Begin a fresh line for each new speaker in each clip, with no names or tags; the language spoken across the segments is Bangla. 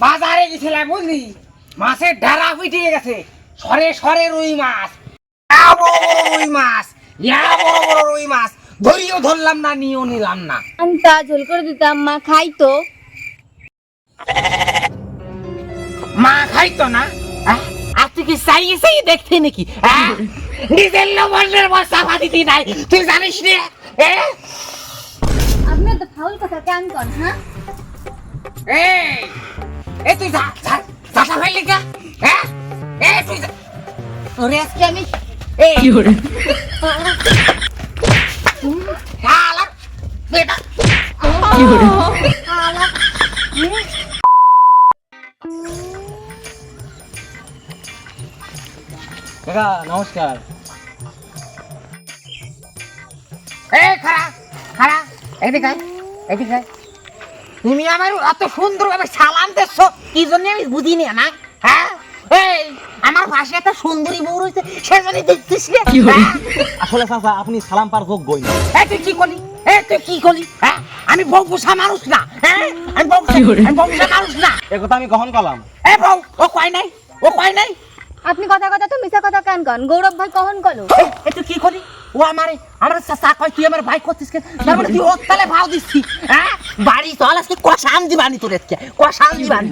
বাজারে গেছিলাম বুঝলি? মাছের ঢারা পিটিয়ে গেছে। সরে সরে রুই মাছ। বড় বড় রুই মাছ ইয়া বড় বড় রুই মাছ। ধরিও ধরলাম না নিয়েও নিলাম না।
ঝোল করে দিতাম মা খাই তো
মা খাইতো না? আর তুই কি চাইয়ে চাইয়ে দেখতে নাকি? আহ? নিজের লবণের বস্তা দিতি নাই। তুই জানিস রে এ?
আপনি তো ফাউল কথা কেন কন হ্যাঁ?
এই এ তুই যা যা যাতা ফেললি কা হ্যাঁ? এ তুই যা। ওরে আজকে আমি এই। শালা বেটা। শালা
কাকা নমস্কার।
এদিকে আয়, এদিকে আয়। তুমি আমার এত সুন্দর ভাবে সালাম দিচ্ছ কি জন্য আমি বুঝিনি না হ্যাঁ? এই আমার পাশে একটা সুন্দরী বউ রয়েছে সেজন্য দেখছিস রে হ্যাঁ?
আসলে চাচা আপনি সালাম পার
এ তুই কি করলি? এ তুই কি করলি? হ্যাঁ? আমি বউ পোষা মানুষ না হ্যাঁ? আমি বউ পোষা- আমি বউ পোষা মানুষ না।
এ কথা আমি গ্রহণ করলাম
এ বউ ও কয় নাই? ও কয় নাই?
আপনি কথা কথা তো মিছা কথা কেন কন? গৌরব ভাই কখন কলো?
এ, তুই কি করলি? ও আমারে আমার চাচা কয় তুই আমার ভাই করছিস কে? তার মানে তুই ওর তালে ভাও দিচ্ছি হ্যাঁ? বাড়ি চল আজকে কষান দিবানি তোর আজকে কষান দিবানি।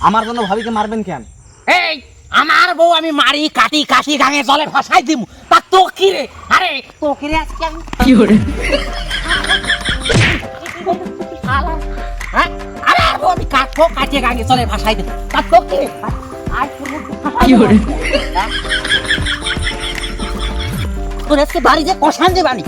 আমার জন্য ভাবিকে মারবেন কেন?
এই আমার বউ আমি মারি কাটি কাশি গাঙে জলে ফাঁসাই দিমু। তা তো কি রে? আরে তো কি রে আজকে আমি হ্যাঁ? আরে আর বউ আমি কাটবো কাটিয়ে গাঙে জলে ফাঁসাই দিমু। তা তো কি রে? তোর আজকে বাড়ি যে কষান দিবানি